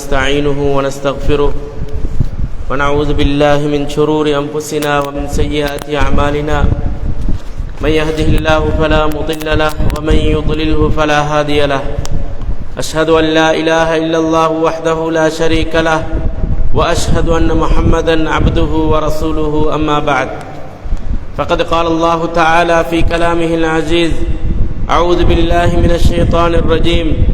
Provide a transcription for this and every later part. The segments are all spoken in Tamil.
ونستعينه ونستغفره ونعوذ بالله من شرور أنفسنا ومن سيئات أعمالنا. من يهده الله فلا مضل له ومن يضلله فلا هادي له. أشهد أن لا إله إلا الله وحده لا شريك له وأشهد أن محمدا عبده ورسوله أما بعد. فقد قال الله تعالى في كلامه العزيز أعوذ بالله من الشيطان الرجيم.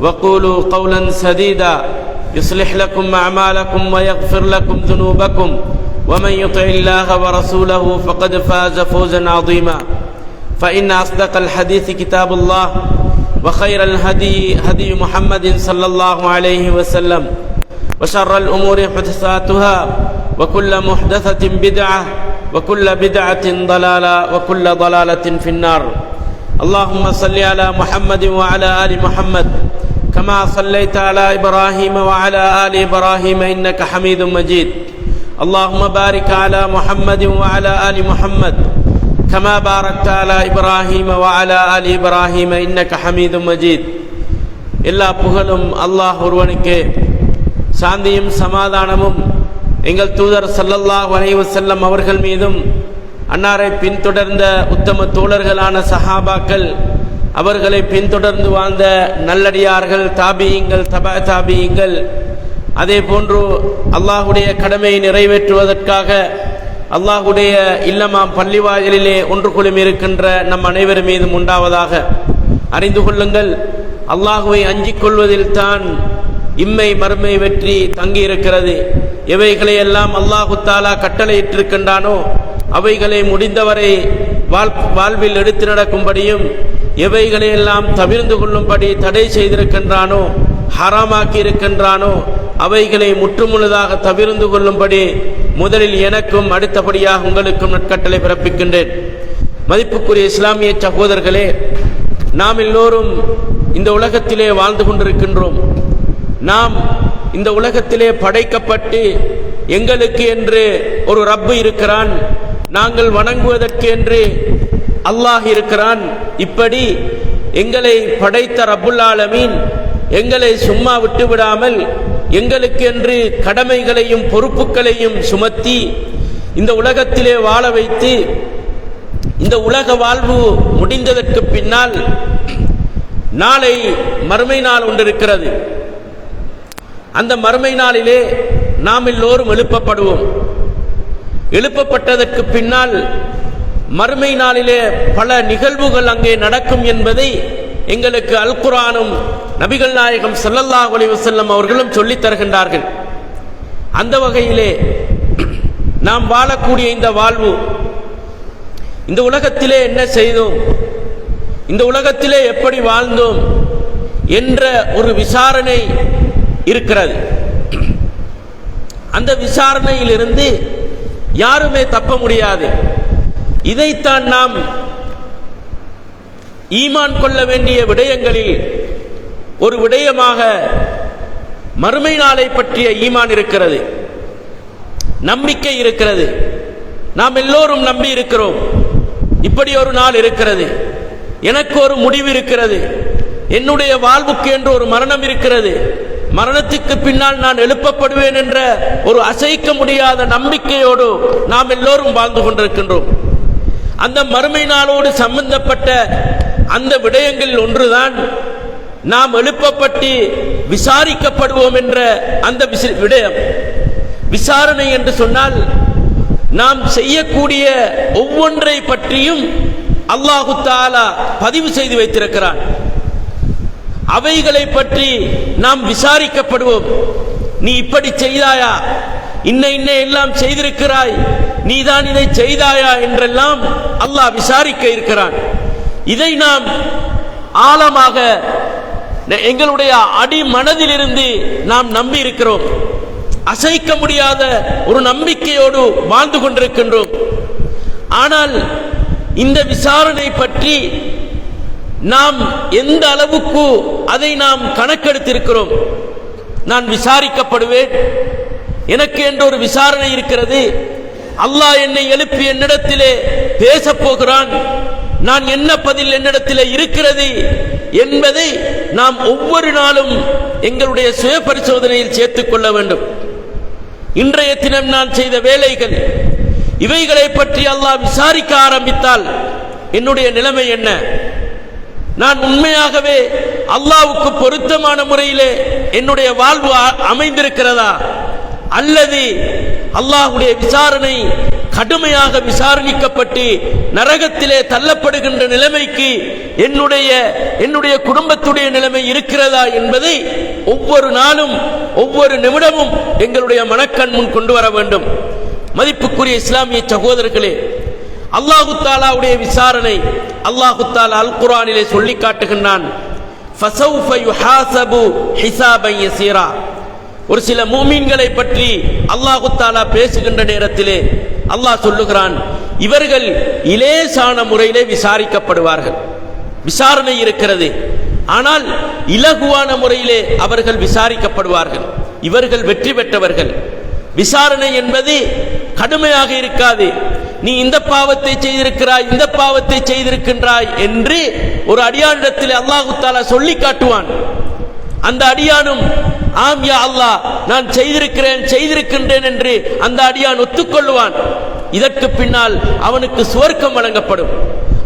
وقولوا قولا سديدا. يصلح لكم أعمالكم ويغفر لكم ذنوبكم. ومن يطع الله ورسوله فقد فاز فوزا عظيما. فإن أصدق الحديث كتاب الله وخير الهدي هدي محمد صلى الله عليه وسلم. وشر الأمور محدثاتها وكل محدثة بدعة وكل بدعة ضلالة وكل ضلالة في النار. اللهم صل على محمد وعلى آل محمد. كما صليت على إبراهيم وعلى آل إبراهيم إنك حميد مجيد اللهم بارك على محمد وعلى آل محمد كما باركت على إبراهيم وعلى آل إبراهيم إنك حميد مجيد எல்லா புகழும் அல்லாஹ் ஒருவனுக்கே சாந்தியும் சமாதானமும் எங்கள் தூதர் சல்லல்லாஹ் வலைவு செல்லம் அவர்கள் மீதும் அன்னாரை பின்தொடர்ந்த உத்தம தோழர்களான சஹாபாக்கள் அவர்களை பின்தொடர்ந்து வாழ்ந்த நல்லடியார்கள் தாபியங்கள் தபா தாபியங்கள் அதே போன்று அல்லாஹுடைய கடமையை நிறைவேற்றுவதற்காக அல்லாஹுடைய இல்லமாம் பள்ளிவாயலிலே ஒன்று குழுமி இருக்கின்ற நம் அனைவர் மீதும் உண்டாவதாக அறிந்து கொள்ளுங்கள். அல்லாஹுவை அஞ்சிக் கொள்வதில் தான் இம்மை மறுமை வெற்றி தங்கியிருக்கிறது எவைகளை எல்லாம் அல்லாஹு தாலா கட்டளையிட்டிருக்கின்றானோ அவைகளை முடிந்தவரை வாழ் வாழ்வில் எடுத்து நடக்கும்படியும் எவைகளை எல்லாம் தவிர்ந்து கொள்ளும்படி தடை செய்திருக்கின்றானோ ஹராமாக்கி இருக்கின்றானோ அவைகளை முற்றுமுழுதாக தவிர்ந்து கொள்ளும்படி முதலில் எனக்கும் அடுத்தபடியாக உங்களுக்கும் நட்கட்டளை பிறப்பிக்கின்றேன். மதிப்புக்குரிய இஸ்லாமிய சகோதரர்களே நாம் எல்லோரும் இந்த உலகத்திலே வாழ்ந்து கொண்டிருக்கின்றோம். நாம் இந்த உலகத்திலே படைக்கப்பட்டு எங்களுக்கு என்று ஒரு ரப்பு இருக்கிறான். நாங்கள் வணங்குவதற்கு என்று அல்லாஹ் இருக்கிறான். இப்படி எங்களை படைத்த ரபுல்லாலமீன் ஆலமீன் எங்களை சும்மா விட்டு விடாமல் எங்களுக்கு என்று கடமைகளையும் பொறுப்புகளையும் சுமத்தி இந்த உலகத்திலே வாழ வைத்து இந்த உலக வாழ்வு முடிந்ததற்கு பின்னால் நாளை மறுமை நாள் ஒன்றிருக்கிறது. அந்த மறுமை நாளிலே நாம் எல்லோரும் எழுப்பப்படுவோம். எழுப்பப்பட்டதற்கு பின்னால் மறுமை நாளிலே பல நிகழ்வுகள் அங்கே நடக்கும் என்பதை எங்களுக்கு அல் குரானும் நபிகள் நாயகம் சல்லல்லாஹ் அலிவசல்லம் அவர்களும் சொல்லித் தருகின்றார்கள். அந்த வகையிலே நாம் வாழக்கூடிய இந்த வாழ்வு இந்த உலகத்திலே என்ன செய்தோம் இந்த உலகத்திலே எப்படி வாழ்ந்தோம் என்ற ஒரு விசாரணை இருக்கிறது. அந்த விசாரணையிலிருந்து யாருமே தப்ப முடியாது. இதைத்தான் நாம் ஈமான் கொள்ள வேண்டிய விடயங்களில் ஒரு விடயமாக மறுமை நாளை பற்றிய ஈமான் இருக்கிறது. நம்பிக்கை இருக்கிறது. நாம் எல்லோரும் நம்பி இருக்கிறோம். இப்படி ஒரு நாள் இருக்கிறது. எனக்கு ஒரு முடிவு இருக்கிறது. என்னுடைய வாழ்வுக்கு என்று ஒரு மரணம் இருக்கிறது. மரணத்துக்கு பின்னால் நான் எழுப்பப்படுவேன் என்ற ஒரு அசைக்க முடியாத நம்பிக்கையோடு நாம் எல்லோரும் வாழ்ந்து கொண்டிருக்கின்றோம். அந்த மறுமை நாளோடு சம்பந்தப்பட்ட அந்த விடயங்களில் ஒன்றுதான் நாம் எழுப்பப்பட்டு விசாரிக்கப்படுவோம் என்ற அந்த விடயம். விசாரணை என்று சொன்னால் நாம் செய்யக்கூடிய ஒவ்வொன்றை பற்றியும் அல்லாஹு தாலா பதிவு செய்து வைத்திருக்கிறான். அவைகளை பற்றி நாம் விசாரிக்கப்படுவோம். நீ இப்படி செய்தாயா? இன்ன இன்ன எல்லாம் செய்திருக்கிறாய். நீதான் இதை செய்தாயா என்றெல்லாம் அல்லாஹ் விசாரிக்க இருக்கிறான். இதை நாம் ஆழமாக எங்களுடைய அடி மனதிலிருந்து நாம் நம்பி இருக்கிறோம் அசைக்க முடியாத ஒரு நம்பிக்கையோடு வாழ்ந்து கொண்டிருக்கின்றோம். ஆனால் இந்த விசாரணை பற்றி நாம் எந்த அளவுக்கு அதை நாம் கணக்கெடுத்திருக்கிறோம். நான் விசாரிக்கப்படுவேன். எனக்கு என்ற ஒரு விசாரணை இருக்கிறது. அல்லாஹ் என்னை எழுப்பி என்னிடத்திலே பேசப் போகிறான். நான் என்ன பதில் என்னிடத்திலே இருக்கிறது என்பதை நாம் ஒவ்வொரு நாளும் எங்களுடைய சுய பரிசோதனையில் சேர்த்துக் கொள்ள வேண்டும். இன்றைய தினம் நான் செய்த வேலைகள் இவைகளை பற்றி அல்லாஹ் விசாரிக்க ஆரம்பித்தால் என்னுடைய நிலைமை என்ன? நான் உண்மையாகவே அல்லாவுக்கு பொருத்தமான முறையிலே என்னுடைய வாழ்வு அ- அமைந்திருக்கிறதா? அல்லது அல்லாஹுடைய விசாரணை கடுமையாக விசாரணிக்கப்பட்டு நரகத்திலே தள்ளப்படுகின்ற நிலைமைக்கு என்னுடைய என்னுடைய குடும்பத்துடைய நிலைமை இருக்கிறதா என்பதை ஒவ்வொரு நாளும் ஒவ்வொரு நிமிடமும் எங்களுடைய மனக்கண் முன் கொண்டு வர வேண்டும். மதிப்புக்குரிய இஸ்லாமிய சகோதரர்களே அல்லாஹு தாலாவுடைய விசாரணை அல்லாஹு தாலா அல் குரானிலே சொல்லி காட்டுகின்றான் ஒரு சில மூமீன்களை பற்றி அல்லாஹு தாலா பேசுகின்ற நேரத்திலே அல்லாஹ் சொல்லுகிறான் இவர்கள் இலேசான முறையிலே விசாரிக்கப்படுவார்கள். விசாரணை இருக்கிறது. ஆனால் இலகுவான முறையிலே அவர்கள் விசாரிக்கப்படுவார்கள். இவர்கள் வெற்றி பெற்றவர்கள். விசாரணை என்பது கடுமையாக இருக்காது. நீ இந்த பாவத்தை செய்திருக்கிறாய் இந்த பாவத்தை செய்திருக்கின்றாய் என்று ஒரு அடியானிடத்தில் அல்லாஹு தாலா சொல்லி காட்டுவான். அந்த அடியானும் ஆம் யா அல்லாஹ் நான் செய்திருக்கிறேன் செய்திருக்கின்றேன் என்று அந்த அடியான் ஒத்துக்கொள்வான் இதற்கு பின்னால் அவனுக்கு சுவர்க்கம் வழங்கப்படும்.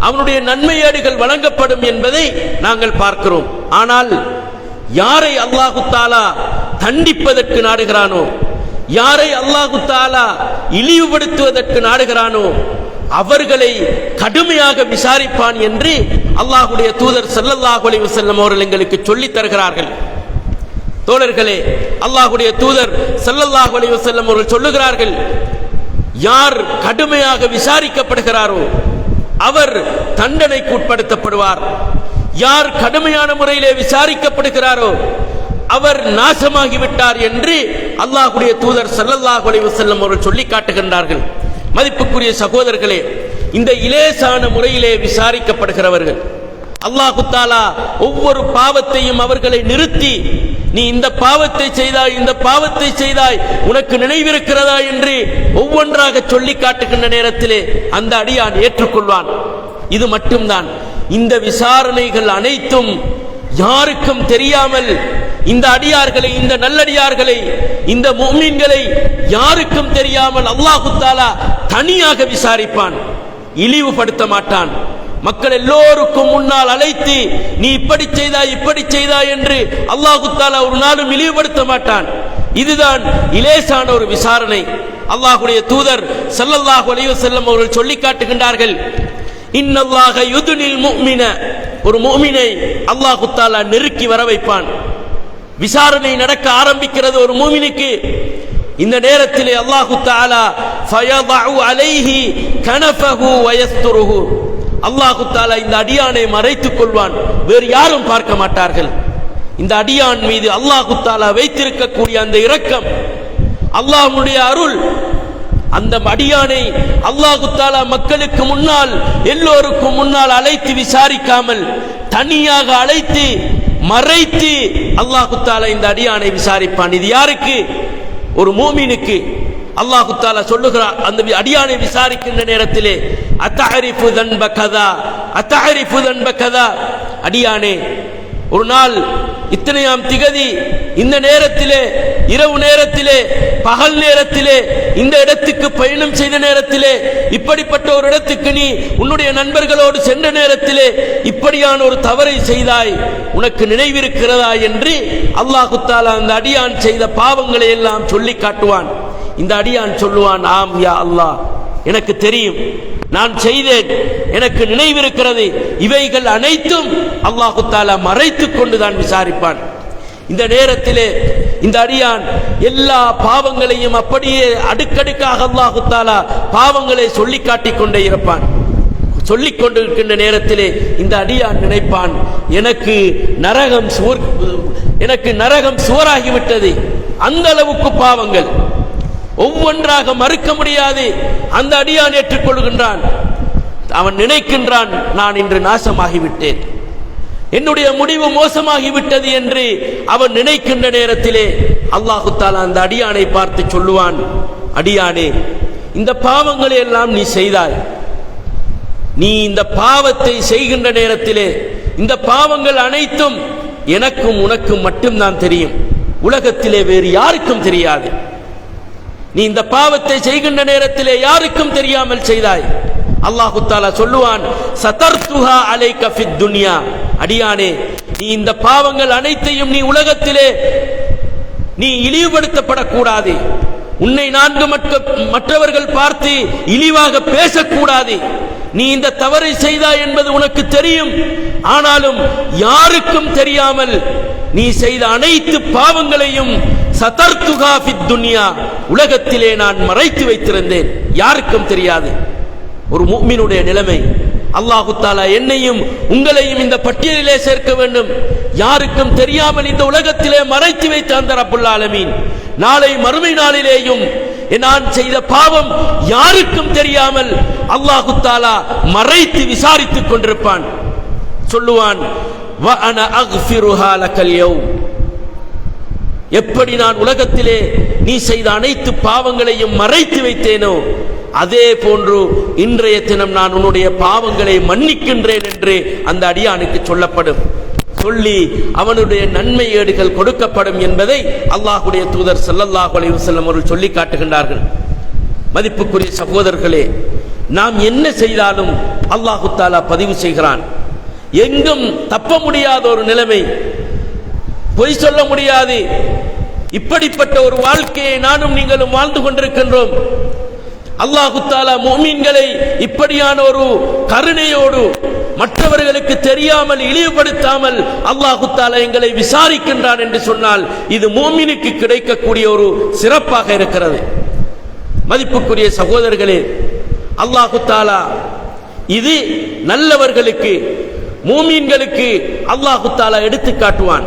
அவனுடைய நன்மையேடுகள் வழங்கப்படும் என்பதை நாங்கள் பார்க்கிறோம். ஆனால் யாரை அல்லாஹு தாலா தண்டிப்பதற்கு நாடுகிறானோ யாரை அல்லாஹு தாலா இழிவுபடுத்துவதற்கு நாடுகிறானோ அவர்களை கடுமையாக விசாரிப்பான் என்று அல்லாஹுடைய தூதர் ஸல்லல்லாஹு அலைஹி வஸல்லம் அவர்கள் எங்களுக்கு சொல்லித் தருகிறார்கள். தோழர்களே அல்லாஹுடைய தூதர் ஸல்லல்லாஹு அலைய செல்லம் அவர்கள் சொல்லுகிறார்கள் யார் கடுமையாக விசாரிக்கப்படுகிறாரோ அவர் தண்டனைக்கு உட்படுத்தப்படுவார். யார் கடுமையான முறையிலே விசாரிக்கப்படுகிறாரோ அவர் நாசமாகிவிட்டார் என்று அல்லாஹுடைய தூதர் சல்லல்லாஹ் அலைய செல்லம் அவர்கள் சொல்லி காட்டுகின்றார்கள். மதிப்புக்குரிய சகோதரர்களே இந்த இலேசான முறையிலே விசாரிக்கப்படுகிறவர்கள் அல்லாஹு தாலா ஒவ்வொரு பாவத்தையும் அவர்களை நிறுத்தி நீ இந்த பாவத்தை செய்தாய் இந்த பாவத்தை செய்தாய் உனக்கு நினைவிருக்கிறதா என்று ஒவ்வொன்றாக சொல்லி காட்டுகின்ற நேரத்திலே அந்த அடியான் ஏற்றுக்கொள்வான். இது மட்டும்தான். இந்த விசாரணைகள் அனைத்தும் யாருக்கும் தெரியாமல் இந்த அடியார்களை இந்த நல்லடியார்களை இந்த மோமீன்களை யாருக்கும் தெரியாமல் அல்லாஹு தாலா தனியாக விசாரிப்பான் இழிவுபடுத்த மாட்டான். மக்கள் எல்லோருக்கும் முன்னால் அழைத்து நீ இப்படி செய்தா இப்படி செய்தா என்று அல்லாஹு ஒரு நாளும் இழிவுபடுத்த மாட்டான். இதுதான் இலேசான ஒரு விசாரணை. அல்லாஹுடைய தூதர் சல்லல்லாஹு அலைவ செல்லம் அவர்கள் சொல்லி காட்டுகின்றார்கள் இன்னல்லாக யுதுனில் முக்மின ஒரு முக்மினை அல்லாஹு நெருக்கி வர வைப்பான். விசாரணை நடக்க ஆரம்பிக்கிறது ஒரு மூமினுக்கு இந்த நேரத்திலே அல்லாஹு தாலா ஃபயதஉ அலைஹி கனஃபஹு வயஸ்துருஹு. அல்லாஹு தாலா இந்த அடியானை மறைத்துக் கொள்வான். வேறு யாரும் பார்க்க மாட்டார்கள். இந்த அடியான் மீது அல்லாஹு தாலா வைத்திருக்கக்கூடிய அந்த இரக்கம் அல்லாஹுடைய அருள் அந்த அடியானை அல்லாஹு தாலா மக்களுக்கு முன்னால் எல்லோருக்கும் முன்னால் அழைத்து விசாரிக்காமல் தனியாக அழைத்து மறைத்து அல்லாஹு தாலா இந்த அடியானை விசாரிப்பான். இது யாருக்கு? ஒரு மூமினுக்கு. அல்லாஹு தாலா சொல்லுகிறார் அந்த அடியானை விசாரிக்கின்ற நேரத்திலே அத்தஹரிஃபு தன்ப கதா அத்தஹரிஃபு தன்ப கதா. அடியானே ஒரு நாள் இத்தனையாம் திகதி இந்த நேரத்திலே இரவு நேரத்திலே பகல் நேரத்திலே இந்த இடத்துக்கு பயணம் செய்த நேரத்திலே இப்படிப்பட்ட ஒரு இடத்துக்கு நீ உன்னுடைய நண்பர்களோடு சென்ற நேரத்திலே இப்படியான ஒரு தவறை செய்தாய் உனக்கு நினைவிருக்கிறதா என்று அல்லாஹு தாலா அந்த அடியான் செய்த பாவங்களை எல்லாம் சொல்லி காட்டுவான். இந்த அடியான் சொல்லுவான் ஆம் யா அல்லாஹ் எனக்கு தெரியும். நான் செய்தேன். எனக்கு நினைவிருக்கிறது. இவைகள் அனைத்தும் அல்லாஹு தாலா மறைத்துக் கொண்டுதான் விசாரிப்பான். இந்த நேரத்திலே இந்த அடியான் எல்லா பாவங்களையும் அப்படியே அடுக்கடுக்காக அல்லாஹு தாலா பாவங்களை சொல்லி காட்டிக் கொண்டே இருப்பான். சொல்லிக் கொண்டிருக்கின்ற நேரத்திலே இந்த அடியான் நினைப்பான் எனக்கு நரகம் சுவர் எனக்கு நரகம் சுவராகிவிட்டது. அந்த அளவுக்கு பாவங்கள். ஒவ்வொன்றாக மறுக்க முடியாது அந்த அடியான் ஏற்றுக்கொள்கின்றான். அவன் நினைக்கின்றான் நான் இன்று நாசமாகிவிட்டேன். என்னுடைய முடிவு மோசமாகிவிட்டது என்று அவன் நினைக்கின்ற நேரத்திலே அல்லாஹு தாலா அந்த அடியானை பார்த்து சொல்லுவான் அடியானே இந்த பாவங்களை எல்லாம் நீ செய்தாய். நீ இந்த பாவத்தை செய்கின்ற நேரத்திலே இந்த பாவங்கள் அனைத்தும் எனக்கும் உனக்கும் மட்டும்தான் தெரியும். உலகத்திலே வேறு யாருக்கும் தெரியாது. நீ இந்த பாவத்தை செய்கின்ற நேரத்திலே யாருக்கும் தெரியாமல் செய்தாய். அல்லாஹு தாலா சொல்லுவான் சதர்துஹா அலை கஃபித் துன்யா. அடியானே நீ இந்த பாவங்கள் அனைத்தையும் நீ உலகத்திலே நீ இழிவுபடுத்தப்படக்கூடாது. உன்னை நான்கு மற்ற மற்றவர்கள் பார்த்து இழிவாக பேசக்கூடாது. நீ இந்த தவறை செய்தாய் என்பது உனக்கு தெரியும். ஆனாலும் யாருக்கும் தெரியாமல் நீ செய்த அனைத்து பாவங்களையும் சதர்துகா துன்யா. உலகத்திலே நான் மறைத்து வைத்திருந்தேன். யாருக்கும் தெரியாது. ஒரு முஃமினுடைய நிலைமை. அல்லாஹு தாலா என்னையும் உங்களையும் இந்த பட்டியலிலே சேர்க்க வேண்டும். யாருக்கும் தெரியாமல் இந்த உலகத்திலே மறைத்து வைத்த அந்த ரப்புல்லா அலமீன் நாளை மறுமை நாளிலேயும் நான் செய்த பாவம் யாருக்கும் தெரியாமல் அல்லாஹு தாலா மறைத்து விசாரித்துக் கொண்டிருப்பான். சொல்லுவான் எப்படி நான் உலகத்திலே நீ செய்த அனைத்து பாவங்களையும் மறைத்து வைத்தேனோ அதே போன்று இன்றைய தினம் நான் உன்னுடைய பாவங்களை மன்னிக்கின்றேன் என்று அந்த அடியானுக்கு சொல்லப்படும். சொல்லி அவனுடைய நன்மை ஏடுகள் கொடுக்கப்படும் என்பதை அல்லாஹுடைய தூதர் ஸல்லல்லாஹு அலைவசல்லம் அவர்கள் சொல்லி காட்டுகின்றார்கள். மதிப்புக்குரிய சகோதரர்களே நாம் என்ன செய்தாலும் அல்லாஹு தாலா பதிவு செய்கிறான். எங்கும் தப்ப முடியாத ஒரு நிலைமை பொய் சொல்ல முடியாது. இப்படிப்பட்ட ஒரு வாழ்க்கையை நானும் நீங்களும் வாழ்ந்து கொண்டிருக்கின்றோம். அல்லாஹு தாலா இப்படியான ஒரு கருணையோடு மற்றவர்களுக்கு தெரியாமல் இழிவுபடுத்தாமல் அல்லாஹு தாலா எங்களை விசாரிக்கின்றான் என்று சொன்னால் இது மோமினுக்கு கிடைக்கக்கூடிய ஒரு சிறப்பாக இருக்கிறது. மதிப்புக்குரிய சகோதரர்களே அல்லாஹு தாலா இது நல்லவர்களுக்கு மூமீன்களுக்கு அல்லாஹு தாலா எடுத்து காட்டுவான்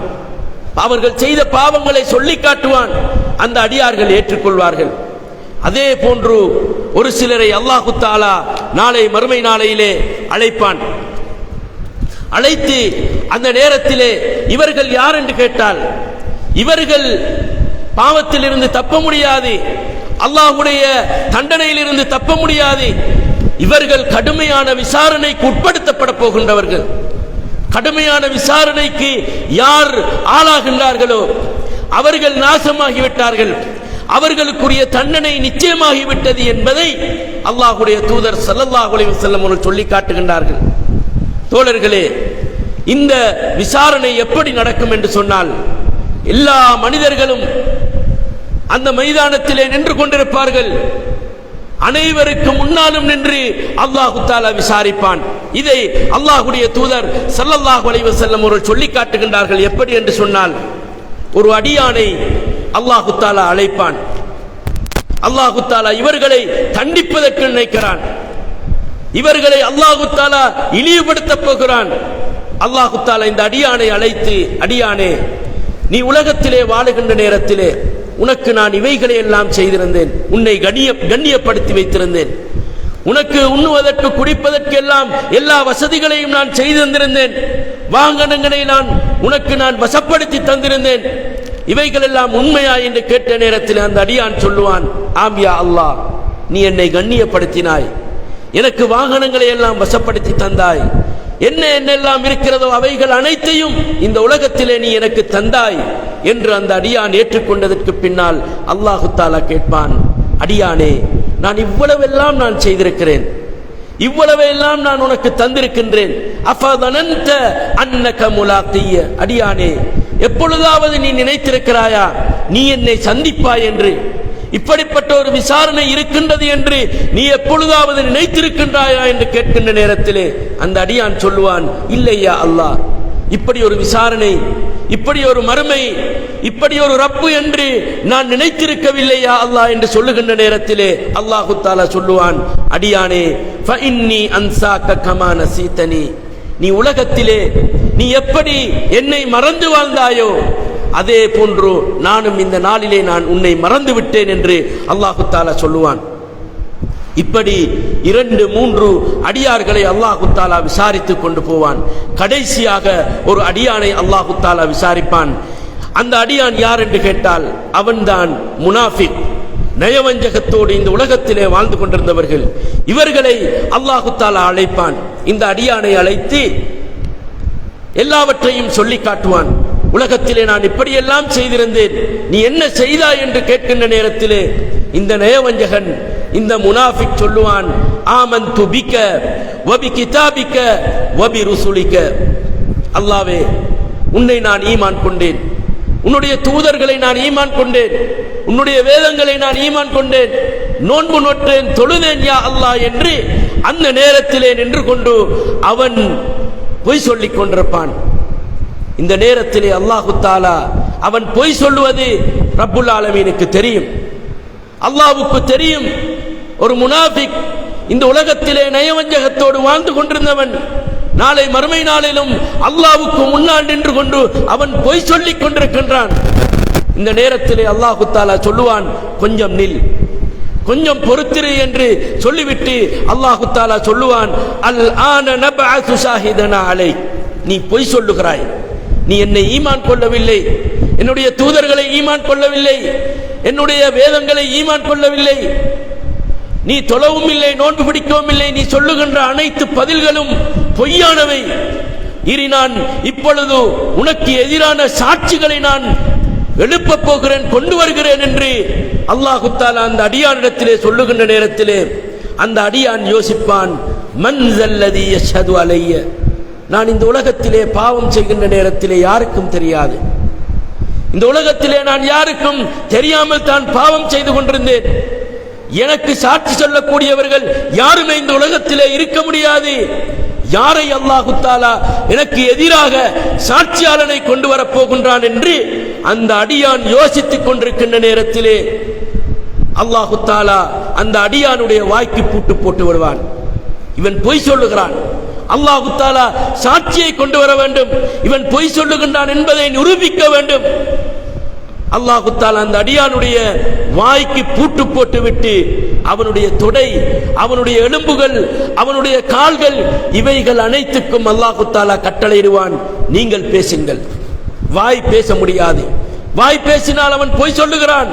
அவர்கள் செய்த பாவங்களை சொல்லி காட்டுவான். அந்த அடியார்கள் ஏற்றுக்கொள்வார்கள். அதே போன்று ஒரு சிலரை அல்லாஹு தாலா நாளை மறுமை நாளையிலே அழைப்பான். அழைத்து அந்த நேரத்திலே இவர்கள் யார் என்று கேட்டால் இவர்கள் பாவத்தில் இருந்து தப்ப முடியாது அல்லாஹ்வுடைய தண்டனையில் இருந்து தப்ப முடியாது இவர்கள் கடுமையான விசாரணைக்கு உட்படுத்தப்பட போகின்றவர்கள். கடுமையான விசாரணைக்கு யார் ஆளாகின்றார்களோ அவர்கள் நாசமாகிவிட்டார்கள். அவர்களுக்குரிய தண்டனை நிச்சயமாகிவிட்டது என்பதை அல்லாஹுடைய தூதர் ஸல்லல்லாஹு செல்லம் அவர்கள் சொல்லி காட்டுகின்றார்கள். தோழர்களே இந்த விசாரணை எப்படி நடக்கும் என்று சொன்னால் எல்லா மனிதர்களும் அந்த மைதானத்திலே நின்று கொண்டிருப்பார்கள். அனைவருக்கு முன்னாலும் நின்று அல்லாஹு தாலா விசாரிப்பான். இதை அல்லாஹுடைய தூதர் சல்லல்லாஹு அலைவ செல்லம் அவர்கள் சொல்லி காட்டுகின்றார்கள். எப்படி என்று சொன்னால் ஒரு அடியானை அல்லாஹு தாலா அழைப்பான். அல்லாஹு தாலா இவர்களை தண்டிப்பதற்கு நினைக்கிறான். இவர்களை அல்லாஹு தாலா இழிவுபடுத்த போகிறான். அல்லாஹு தாலா இந்த அடியானை அழைத்து அடியானே நீ உலகத்திலே வாழுகின்ற நேரத்திலே உனக்கு நான் இவைகளை எல்லாம் செய்திருந்தேன். உன்னை கண்ணிய கண்ணியப்படுத்தி வைத்திருந்தேன். உனக்கு உண்ணுவதற்கு குடிப்பதற்கு எல்லாம் எல்லா வசதிகளையும் நான் செய்து தந்திருந்தேன் வாகனங்களை நான் உனக்கு நான் வசப்படுத்தி தந்திருந்தேன். இவைகள் எல்லாம் உண்மையா என்று கேட்ட நேரத்தில் அந்த அடியான் சொல்லுவான் ஆம்பியா அல்லாஹ் நீ என்னை கண்ணியப்படுத்தினாய். எனக்கு வாகனங்களை எல்லாம் வசப்படுத்தி தந்தாய். என்ன என்னெல்லாம் இருக்கிறதோ அவைகள் அனைத்தையும் இந்த உலகத்திலே நீ எனக்கு தந்தாய் என்று அந்த அடியான் ஏற்றுக்கொண்டதற்கு பின்னால் அல்லாஹு தாலா கேட்பான் அடியானே நான் இவ்வளவெல்லாம் நான் செய்திருக்கிறேன். இவ்வளவெல்லாம் நான் உனக்கு தந்திருக்கின்றேன். அஃபதனந்த அன்னக முலாக்கிய. அடியானே எப்பொழுதாவது நீ நினைத்திருக்கிறாயா? நீ என்னை சந்திப்பாய் என்று. இப்படிப்பட்ட ஒரு விசாரணை இருக்கின்றது என்று நீ எப்பொழுதாவது நினைத்திருக்கின்றாயா என்று கேட்கின்ற நேரத்திலே அந்த அடியான் சொல்லுவான் இல்லையா அல்லாஹ் இப்படி ஒரு விசாரணை இப்படி ஒரு மறுமை இப்படி ஒரு ரப்பு என்று நான் நினைத்திருக்கவில்லையா அல்லாஹ்? என்று சொல்லுகின்ற நேரத்திலே அல்லாஹு தாலா சொல்லுவான் அடியானே கமா நீ உலகத்திலே நீ எப்படி என்னை மறந்து வாழ்ந்தாயோ அதே போன்று நானும் இந்த நாளிலே நான் உன்னை மறந்து விட்டேன் என்று அல்லாஹு தாலா சொல்லுவான். இப்படி இரண்டு மூன்று அடியார்களை அல்லாஹு தாலா விசாரித்துக் கொண்டு போவான். கடைசியாக ஒரு அடியானை அல்லாஹு தாலா விசாரிப்பான். அந்த அடியான் யார் என்று கேட்டால் அவன்தான் முனாஃபிக். நயவஞ்சகத்தோடு இந்த உலகத்திலே வாழ்ந்து கொண்டிருந்தவர்கள். இவர்களை அல்லாஹு தாலா அழைப்பான். இந்த அடியானை அழைத்து எல்லாவற்றையும் சொல்லி காட்டுவான். உலகத்திலே நான் இப்படியெல்லாம் செய்திருந்தேன். நீ என்ன செய்தாய் என்று கேட்கின்ற நேரத்திலே இந்த நயவஞ்சகன் இந்த முனாஃபிக் சொல்லுவான் ஆமன் துபிக்க வபி கிதாபிக்க வபி ருசுலிக்க. அல்லாவே உன்னை நான் ஈமான் கொண்டேன். உன்னுடைய தூதர்களை நான் ஈமான் கொண்டேன். உன்னுடைய வேதங்களை நான் ஈமான் கொண்டேன். நோன்பு நோற்றேன் தொழுதேன் யா அல்லாஹ் என்று அந்த நேரத்திலே நின்று கொண்டு அவன் பொய் சொல்லிக் கொண்டிருப்பான். இந்த நேரத்திலே அல்லாஹு தாலா அவன் பொய் சொல்லுவது ரப்புல் ஆலமீனுக்கு தெரியும். அல்லாஹுக்கு தெரியும். ஒரு முனாஃபிக் இந்த உலகத்திலே நயவஞ்சகத்தோடு வாழ்ந்து கொண்டிருந்தவன் நாளை மறுமை நாளிலும் அல்லாவுக்கு முன்னால் நின்று கொண்டு அவன் பொய் சொல்லிக் கொண்டிருக்கின்றான். இந்த நேரத்திலே அல்லாஹு தாலா சொல்லுவான் கொஞ்சம் நில். கொஞ்சம் பொறுத்திரு என்று சொல்லிவிட்டு அல்லாஹு தாலா சொல்லுவான் அல் ஆன நபஅது ஷாஹிதனா அலை நீ பொய் சொல்லுகிறாய். நீ என்னை ஈமான் கொள்ளவில்லை. என்னுடைய தூதர்களை ஈமான் கொள்ளவில்லை. என்னுடைய வேதங்களை ஈமான் கொள்ளவில்லை. நீ தொழவும் இல்லை நோன்பு பிடிக்கவும் இல்லை. நீ சொல்லுகின்ற அனைத்து பதில்களும் பொய்யானவை. இனி நான் இப்பொழுது உனக்கு எதிரான சாட்சிகளை நான் எழுப்பப் போகிறேன் கொண்டு வருகிறேன் என்று அல்லாஹு தாலா அந்த அடியானிடத்திலே சொல்லுகின்ற நேரத்திலே அந்த அடியான் யோசிப்பான் மன் ஜல்லதி அலைய? நான் இந்த உலகத்திலே பாவம் செய்கின்ற நேரத்திலே யாருக்கும் தெரியாது. இந்த உலகத்திலே நான் யாருக்கும் தெரியாமல் தான் பாவம் செய்து கொண்டிருந்தேன். எனக்கு சாட்சி சொல்லக்கூடியவர்கள் யாருமே இந்த உலகத்திலே இருக்க முடியாது. யாரை அல்லாஹு தாலா எனக்கு எதிராக சாட்சியாளனை கொண்டு வரப் போகின்றான் என்று அந்த அடியான் யோசித்துக் கொண்டிருக்கின்ற நேரத்திலே அல்லாஹு தாலா அந்த அடியானுடைய வாய்க்கு பூட்டு போட்டு வருவான். இவன் பொய் சொல்லுகிறான். அல்லாஹு தாலா சாட்சியை கொண்டு வர வேண்டும். இவன் பொய் சொல்லுகின்றான் என்பதை நிரூபிக்க வேண்டும். அல்லாஹு தாலா அந்த அடியானுடைய வாய்க்கு பூட்டு போட்டு விட்டு அவனுடைய தொடை அவனுடைய எலும்புகள் அவனுடைய கால்கள் இவைகள் அனைத்துக்கும் அல்லாஹு தாலா கட்டளையிடுவான். நீங்கள் பேசுங்கள். வாய் பேச முடியாது. வாய் பேசினால் அவன் பொய் சொல்லுகிறான்.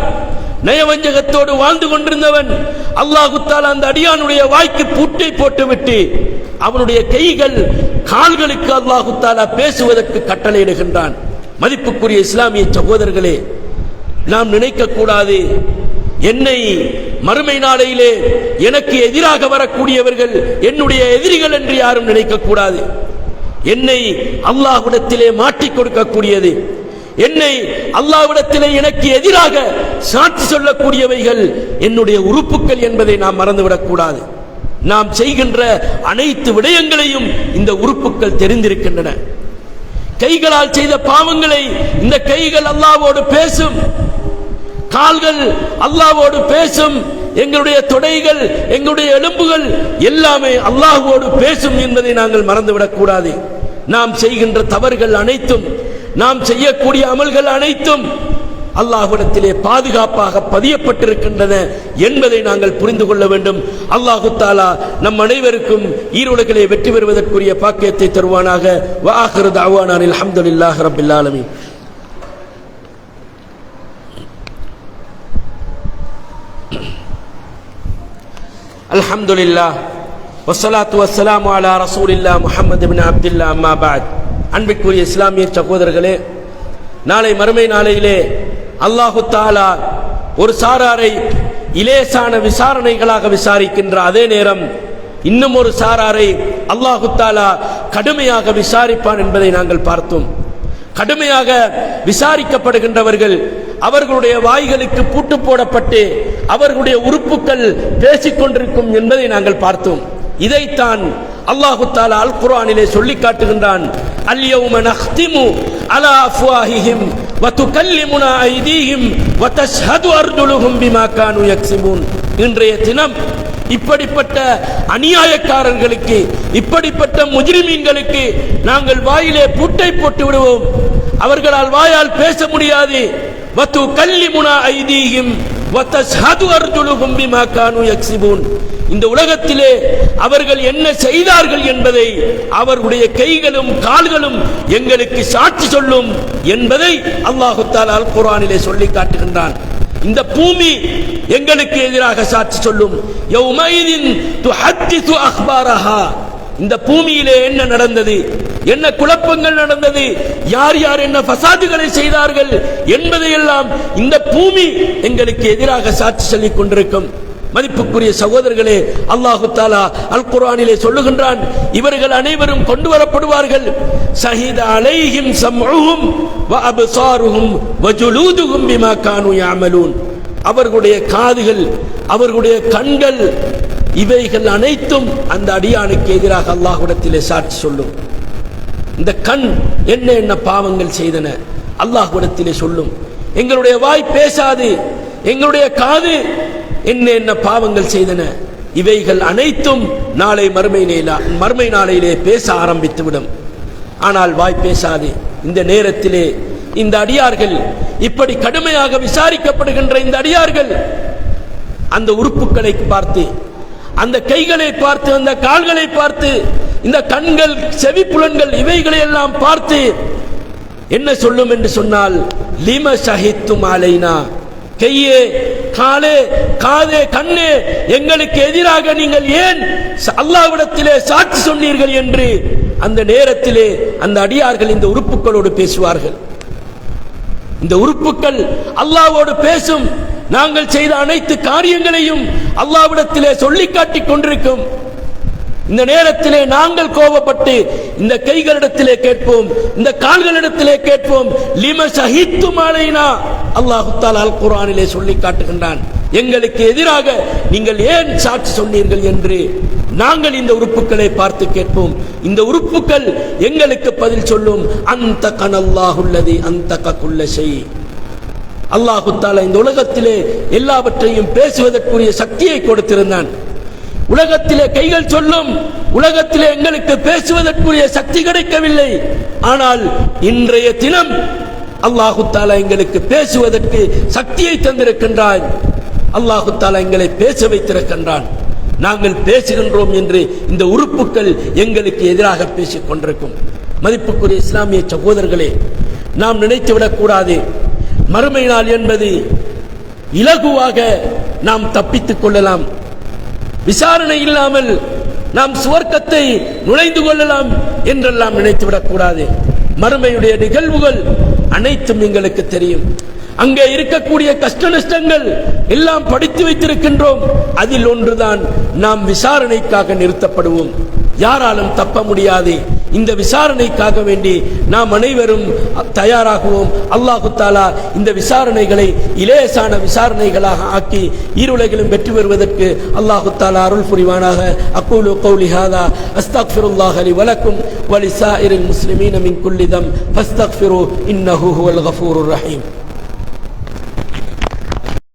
நயவஞ்சகத்தோடு வாழ்ந்து கொண்டிருந்தவன் அல்லாஹு தாலா அந்த அடியானுடைய வாய்க்கு பூட்டை போட்டுவிட்டு அவனுடைய கைகள் கால்களுக்கு அல்லாஹு தாலா பேசுவதற்கு கட்டளையிடுகின்றான். மதிப்புக்குரிய இஸ்லாமிய சகோதரர்களே நாம் நினைக்கக்கூடாது. என்னை மறுமை நாளையிலே எனக்கு எதிராக வரக்கூடியவர்கள் என்னுடைய எதிரிகள் என்று யாரும் நினைக்கக்கூடாது. என்னை அல்லாஹ்விடத்திலே மாட்டிக் கொடுக்கக்கூடியது. என்னை அல்லாவிடத்திலே எனக்கு எதிராக சாட்சி சொல்லக்கூடியவைகள் என்னுடைய உறுப்புகள் என்பதை நாம் மறந்துவிடக்கூடாது. நாம் செய்கின்ற அனைத்து விடயங்களையும் இந்த உறுப்புகள் தெரிந்திருக்கின்றன. கைகளால் செய்த பாவங்களை இந்த கைகள் அல்லாவோடு பேசும். கால்கள் அல்லாவோடு பேசும். எங்களுடைய தொடைகள் எங்களுடைய எலும்புகள் எல்லாமே அல்லாஹுவோடு பேசும் என்பதை நாங்கள் மறந்துவிடக் கூடாது. நாம் செய்கின்ற தவறுகள் அனைத்தும் நாம் செய்யக்கூடிய அமல்கள் அனைத்தும் அல்லாஹுடத்திலே பாதுகாப்பாக பதியப்பட்டிருக்கின்றன என்பதை நாங்கள் புரிந்து கொள்ள வேண்டும். அல்லாஹு தாலா நம் அனைவருக்கும் ஈரோடுகளை வெற்றி பெறுவதற்குரிய பாக்கியத்தை தருவானாக. வாஹிரு தாவானான் அல்ஹம்துலில்லாஹ் ரப்பில் ஆலமீன். அல்ஹம்துலில்லாஹ். வஸ்ஸலாத்து வஸ்ஸலாமு அலா ரசூலில்லாஹ் முஹம்மது பின் அப்துல்லாஹ் அம்மா பாத் அன்பிற்குரிய இஸ்லாமிய சகோதரர்களே நாளை மறுமை நாளையிலே அல்லாஹு தாலா ஒரு சாராரை இலேசான விசாரணைகளாக விசாரிக்கின்ற அதே நேரம் இன்னும் ஒரு சாராரை அல்லாஹு தாலா கடுமையாக விசாரிப்பான் என்பதை நாங்கள் பார்த்தோம். கடுமையாக விசாரிக்கப்படுகின்றவர்கள் அவர்களுடைய வாய்களுக்கு பூட்டு போடப்பட்டு அவர்களுடைய உறுப்புகள் பேசிக் கொண்டிருக்கும் என்பதை நாங்கள் பார்த்தோம். இதைத்தான் அல்லாஹு தாலா அல் குரானிலே சொல்லி காட்டுகின்றான் அல்யௌம நஹ்திமு அலா அஃப்வாஹிஹிம் இன்றைய தினம் இப்படிப்பட்ட அநியாயக்காரர்களுக்கு இப்படிப்பட்ட முஜ்ரிமீன்களுக்கு நாங்கள் வாயிலே பூட்டை போட்டு விடுவோம். அவர்களால் வாயால் பேச முடியாது. வத்து கல்லிமுனா ஐதீஹிம் வத்தஷ்ஹது அர்ஜுலுஹும் பிமா கானூ யக்ஸிபூன் இந்த உலகத்திலே அவர்கள் என்ன செய்தார்கள் என்பதை அவருடைய கைகளும் கால்களும் எங்களுக்கு சாட்சி சொல்லும் என்பதை அல்லாஹு தாலா அல் சொல்லி காட்டுகின்றான். இந்த பூமி எங்களுக்கு எதிராக சாட்சி சொல்லும். அக்பாரஹா இந்த பூமியிலே என்ன நடந்தது? என்ன குழப்பங்கள் நடந்தது? யார் யார் என்ன பசாதுகளை செய்தார்கள் என்பதையெல்லாம் இந்த பூமி எங்களுக்கு எதிராக சாட்சி சொல்லிக் கொண்டிருக்கும். மதிப்புக்குரிய சகோதரர்களே அல்லாஹு தாலா அல் குரானிலே சொல்லுகின்றான் இவர்கள் அனைவரும் கொண்டு வரப்படுவார்கள் சஹித அலைஹிம் சம்உஹும் வ அப்சாருஹும் வ ஜுலூதுஹும் பிமா கானு யஅமலூன். அவர்களுடைய காதுகள் அவர்களுடைய கண்கள் இவைகள் அனைத்தும் அந்த அடியானுக்கு எதிராக அல்லாஹ்விடத்திலே சாட்சி சொல்லும். இந்த கண் என்ன என்ன பாவங்கள் செய்தன அல்லாஹ்விடத்திலே சொல்லும். எங்களுடைய வாய் பேசாது எங்களுடைய காது என்ன என்ன பாவங்கள் செய்தன? இவைகள் அனைத்தும் நாளை மறுமை நேலா மறுமை நாளையிலே பேச ஆரம்பித்துவிடும். ஆனால் வாய் பேசாது இந்த நேரத்திலே இந்த அடியார்கள் இப்படி கடுமையாக விசாரிக்கப்படுகின்ற இந்த அடியார்கள் அந்த உறுப்புகளை பார்த்து அந்த கைகளை பார்த்து அந்த கால்களை பார்த்து இந்த கண்கள் செவிப்புலன்கள் இவைகளை எல்லாம் பார்த்து என்ன சொல்லும் என்று சொன்னால் லிம சஹித்தும் அலைனா? கையே காலே காதே கண்ணு எங்களுக்கு எதிராக நீங்கள் ஏன் அல்லாவிடத்திலே அல்லாஹ்விடத்திலே சாட்சி சொன்னீர்கள் என்று அந்த நேரத்திலே அந்த அடியார்கள் இந்த உறுப்புகளோடு பேசுவார்கள். இந்த உறுப்புகள் அல்லாவோடு பேசும். நாங்கள் செய்த அனைத்து காரியங்களையும் அல்லாஹ்விடத்திலே சொல்லி காட்டிக் கொண்டிருக்கும். இந்த நேரத்திலே நாங்கள் கோபப்பட்டு இந்த கைகளிடத்திலே கேட்போம் இந்த கால்களிடத்திலே கேட்போம் லிம சஹித்து மாலைனா? அல்லாஹு தாலா அல் சொல்லி காட்டுகின்றான். எங்களுக்கு எதிராக நீங்கள் ஏன் சாட்சி சொன்னீர்கள் என்று நாங்கள் இந்த உறுப்புகளை பார்த்து கேட்போம். இந்த உறுப்புகள் எங்களுக்கு பதில் சொல்லும் அந்த கனல்லாஹுள்ளது அந்த கக்குள்ள செய் அல்லாஹு தாலா இந்த உலகத்திலே எல்லாவற்றையும் பேசுவதற்குரிய சக்தியை கொடுத்திருந்தான். உலகத்திலே கைகள் சொல்லும் உலகத்திலே எங்களுக்கு பேசுவதற்குரிய சக்தி கிடைக்கவில்லை. ஆனால் இன்றைய தினம் அல்லாஹு தாலா எங்களுக்கு பேசுவதற்கு சக்தியை தந்திருக்கின்றான். அல்லாஹு தாலா எங்களை பேச வைத்திருக்கின்றான். நாங்கள் பேசுகின்றோம் என்று இந்த உறுப்புகள் எங்களுக்கு எதிராக பேசிக் கொண்டிருக்கும். மதிப்புக்குரிய இஸ்லாமிய சகோதரர்களே நாம் நினைத்து விடக்கூடாது. மறுமை நாள் என்பது இலகுவாக நாம் தப்பித்துக் கொள்ளலாம். விசாரணை இல்லாமல் நாம் சுவர்க்கத்தை நுழைந்து கொள்ளலாம் என்றெல்லாம் நினைத்துவிடக் கூடாது மறுமையுடைய நிகழ்வுகள் அனைத்தும் எங்களுக்கு தெரியும். அங்கே இருக்கக்கூடிய கஷ்ட நஷ்டங்கள் எல்லாம் படித்து வைத்திருக்கின்றோம். அதில் ஒன்றுதான் நாம் விசாரணைக்காக நிறுத்தப்படுவோம். யாராலும் தப்ப முடியாது. இந்த விசாரணைக்காக வேண்டி நாம் அனைவரும் தயாராகுவோம். அல்லாஹு தாலா இந்த விசாரணைகளை இலேசான விசாரணைகளாக ஆக்கி ஈருலகிலும் வெற்றி பெறுவதற்கு அல்லாஹு தாலா அருள் புரிவானாக. அக்கூலு கௌலி ஹாதா அஸ்தக்ஃபிருல்லாஹ் அலி வலக்கும் வலிசாயிரில் முஸ்லிமீன மின் குல்லிதம் ஃபஸ்தக்ஃபிரு இன்னஹு ஹுவல் கஃபூர் ரஹீம்.